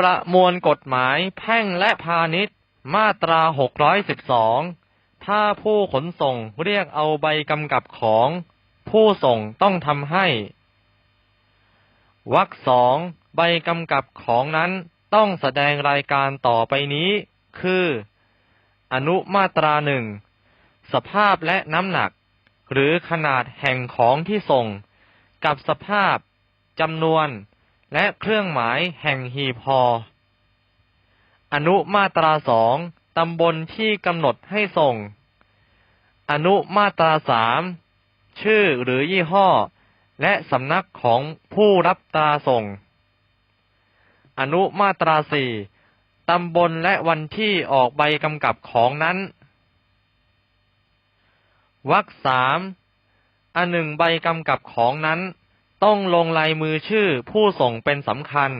ประมวลกฎหมายแพ่งและพาณิชย์ มาตรา 612 ถ้าผู้ขนส่งเรียกเอาใบกำกับของ ผู้ส่งต้องทำให้ วรรคสองใบกำกับของนั้นต้องแสดงรายการต่อไปนี้ คือ อนุมาตราหนึ่ง สภาพและน้ำหนัก หรือขนาดแห่งของที่ส่ง กับสภาพจำนวน และเครื่องหมายแห่งหีบห่ออนุมาตราสองตำบลที่กำหนดให้ส่ง อนุมาตราสามชื่อหรือยี่ห้อ และสำนักของผู้รับตราส่ง อนุมาตราสี่ตำบลและวันที่ออกใบกำกับของนั้นวรรคสามอันหนึ่งใบกำกับของนั้น ต้องลงลายมือชื่อผู้ส่งเป็นสำคัญ